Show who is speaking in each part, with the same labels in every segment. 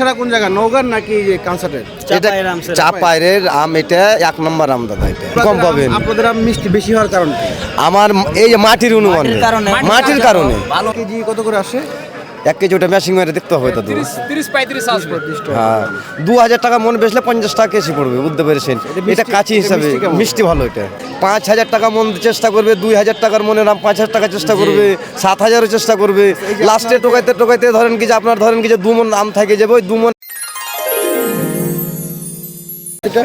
Speaker 1: সেটা কোন জায়গা? নৌগার নাকি কানসার্টের
Speaker 2: এটা চাপাইরের আম এটা এক নম্বর আম দাদা এটা। কম পাবেন।
Speaker 1: আপনাদের আম মিষ্টি বেশি হওয়ার কারণ
Speaker 2: আমার এই যে মাটির অনুমান মাটির কারণে।
Speaker 1: কেজি কত করে আসে?
Speaker 2: এক কেজি ওটা মেশিং মেরে দেখতে হবে তো হ্যাঁ দু হাজার টাকা মন বেচলে পঞ্চাশ টাকা কেজি পড়বে বুঝতে পেরেছেন? এটা কাঁচি হিসাবে
Speaker 1: মিষ্টি
Speaker 2: মিষ্টি ভালো এটা। পাঁচ হাজার টাকা মন চেষ্টা করবে দুই হাজার টাকার মনে নাম পাঁচ হাজার টাকা চেষ্টা করবে সাত হাজারও চেষ্টা করবে। লাস্টে টোকাইতে টোকাইতে ধরেন কি যে আপনার ধরেন কি যে দু মন আম থাকে যাবে ওই দু মন
Speaker 1: এটা?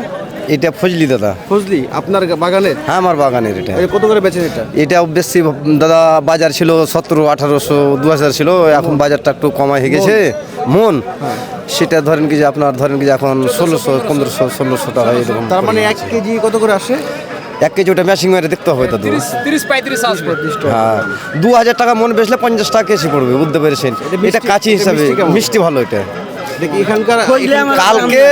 Speaker 2: এটা ফজলি দাদা।
Speaker 1: ফজলি আপনার বাগানের
Speaker 2: হ্যাঁ আমার বাগানের এটা।
Speaker 1: কত করে বেচেন এটা?
Speaker 2: এটা বেশি দাদা বাজার ছিল সতেরো আঠারোশো দু হাজার ছিল এখন বাজারটা একটু কমাই হয়ে গেছে। মন। সেটা ধরেন কি যে আপনার ধরেন কি যে এখন ষোলোশো পনেরোশো ষোলোশো টাকা এরকম
Speaker 1: তার মানে এক কেজি কত করে আসে?
Speaker 2: এক কেজি ওটা মেশিং মেরে দেখতে হবে তো
Speaker 3: তিরিশ তিরিশ পঁয়ত্রিশ আসবে।
Speaker 1: পঁয়ত্রিশ
Speaker 2: হ্যাঁ। দু হাজার টাকা মন বেচলে পঞ্চাশ টাকা কেজি পড়বে বুঝতে পেরেছেন? এটা কাঁচি হিসাবে
Speaker 1: মিষ্টি
Speaker 2: ভালো এটা।
Speaker 1: দেখি এখানকার
Speaker 2: কালকে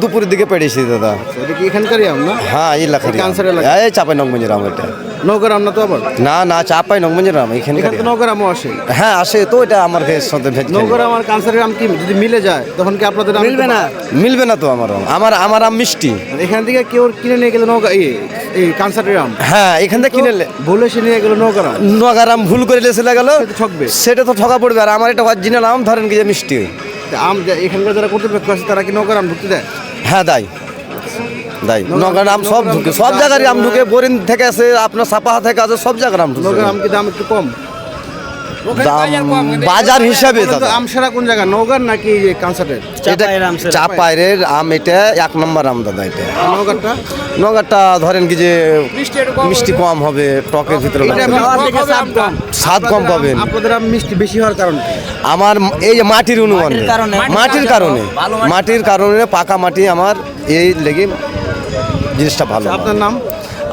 Speaker 2: দুপুরের দিকে পেড়েছি দাদা।
Speaker 1: এটা কি এখানকারই আম না
Speaker 2: হ্যাঁ এই
Speaker 1: এই কানসার এলাকা?
Speaker 2: এই চাপাই নগমঞ্জের আম এটা।
Speaker 1: নৌকার আম না তো আবার?
Speaker 2: না না চাপাই নগমঞ্জের আম এখানে
Speaker 1: এখানে তো নৌকার আমও আসে।
Speaker 2: হ্যাঁ আসে তো এটা আমার কাছে সাথে ভেজ।
Speaker 1: নৌকার আম আর কানসারের আম কি যদি মিলে যায় তখন কি আপনাদের মিলবে না।
Speaker 2: মিলবে না তো আমার আম। আমার আমার আম মিষ্টি।
Speaker 1: এখান থেকে কেউ কিনে নিয়ে গেলে নৌকা এই কানসারের আম।
Speaker 2: হ্যাঁ এখান থেকে কিনে
Speaker 1: বলে সে নিয়ে গেল নৌকার আম।
Speaker 2: নগার আম ভুল করে লেসে গেল।
Speaker 1: সে তো ঠকবে।
Speaker 2: সেটা তো ঠকা পড়বে। আর আমার এটা অরিজিনাল আম ধরেন কি যে মিষ্টি।
Speaker 1: আম যা- এখানকার যারা কর্তৃপক্ষ আছে তারা কি নৌকার আম ঢুকতে দেয়?
Speaker 2: হ্যাঁ দেয় দেয় নগর আম সব ঢুকে সব জায়গারই আম ঢুকে বোরিং থেকে আছে আপনার সাপাহা থেকে আছে সব জায়গার আম ঢুকে।
Speaker 1: আম কি দাম একটু কম?
Speaker 2: দাম বাজার হিসাবে
Speaker 1: তো
Speaker 2: দাদা।
Speaker 1: আম সেরা কোন জায়গা নৌকার নাকি কানসারের
Speaker 2: এটা চাপাইরের আম এটা এক নম্বর আম দাদা এটা।
Speaker 1: নৌকারটা?
Speaker 2: নগারটা ধরেন কি যে
Speaker 3: মিষ্টি কম
Speaker 2: হবে। টকের ভিতরে। স্বাদ কম। পাবেন।
Speaker 1: আপনাদের আম মিষ্টি বেশি হওয়ার কারণ
Speaker 2: আমার এই যে মাটির অনুমান। মাটির কারণে। মাটির কারণে পাকা মাটি আমার এই লেগে জিনিসটা ভালো
Speaker 1: আপনার নাম?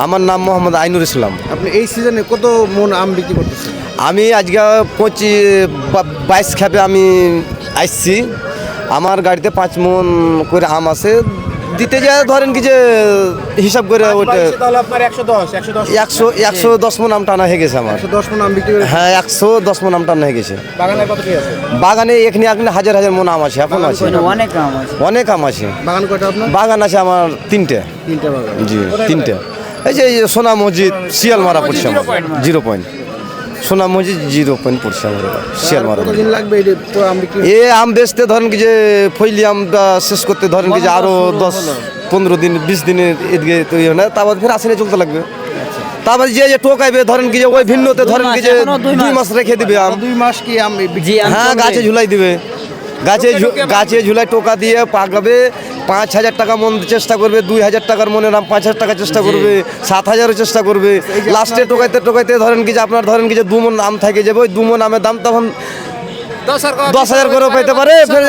Speaker 2: আমার নাম মোহাম্মদ আইনুর ইসলাম।
Speaker 1: আপনি এই সিজনে কত মন আম বিক্রি করতেছেন?
Speaker 2: আমি আজকে পঁচিশ বাইশ খেপে আমি আসছি। আমার গাড়িতে পাঁচ মন করে আম আছে। দিতে যায় ধরেন কি যে হিসাব করে ওইটা একশো একশো দশ মন। আম টানা হয়ে গেছে আমার।
Speaker 1: একশো আম বিক্রি
Speaker 2: হ্যাঁ একশো দশ মন আম টানা হয়ে গেছে।
Speaker 1: বাগানে কত কি আছে?
Speaker 2: বাগানে এখানে এখানে হাজার হাজার মন আম আছে এখন আছে।
Speaker 4: অনেক আম আছে।
Speaker 2: অনেক আম আছে।
Speaker 1: বাগান কয়টা আপনার?
Speaker 2: বাগান আছে আমার তিনটে। জি তিনটে। এই যে এই যে সোনা মসজিদ শিয়ালমারা পড়ছে আমার। Zero point. Sona Masjid zero point পড়ছে আমার
Speaker 1: শেয়ার লাগবে বিক্রি
Speaker 2: এ আম বেচতে ধরেন কি যে ফইলি আমটা শেষ করতে ধরেন কি যে আরও দশ পনেরো দিন বিশ দিনের এদিকে তৈরি হয় না তারপর ফের আসলে চলতে লাগবে। তারপর যে টোকাইবে ধরেন কি যে ওই ভিন্নতে ধরেন কি যে
Speaker 4: দুই
Speaker 2: দুই মাস। রেখে দিবে আম।
Speaker 1: দুই মাস কি আম
Speaker 2: হ্যাঁ গাছে ঝুলাই দিবে। গাছে গাছে ঝুলাই টোকা দিয়ে পাকাবে পাঁচ হাজার টাকা মন চেষ্টা করবে দুই হাজার টাকার মনে নাম পাঁচ হাজার টাকা চেষ্টা করবে সাত হাজারও চেষ্টা করবে। লাস্টে টোকাইতে টোকাইতে ধরেন কি যে আপনার ধরেন কি যে দু মন আম থাকে যাবে ওই দু মন আমের দাম তখন
Speaker 3: দশ হাজার
Speaker 2: করে পাইতে পারে ফের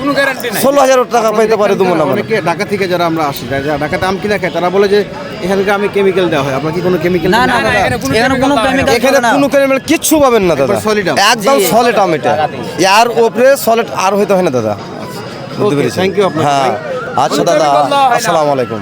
Speaker 3: কোনো গ্যারান্টি নাই।
Speaker 2: ষোলো হাজার টাকা পাইতে পারে দু মন।
Speaker 1: অনেকে ঢাকা থেকে যারা আমরা আসি যারা ঢাকাতে আম কিনা খায় তারা বলে যে এখানকার আমি কেমিক্যাল দেওয়া হয়। আপনার কি কোনো কেমিক্যাল
Speaker 4: না না
Speaker 3: এখানে কোনো
Speaker 4: কেমিক্যাল
Speaker 2: এখানে কোনো কেমিক্যাল কিচ্ছু পাবেন না দাদা।
Speaker 1: সলিড
Speaker 2: একদম সলিড আম এটা। আর ওপরে সলিড আর হইতে হয় না দাদা।
Speaker 1: Okay,
Speaker 2: পেরেছি
Speaker 1: আপনাকে,
Speaker 2: হ্যাঁ। আচ্ছা দাদা আসসালামু আলাইকুম।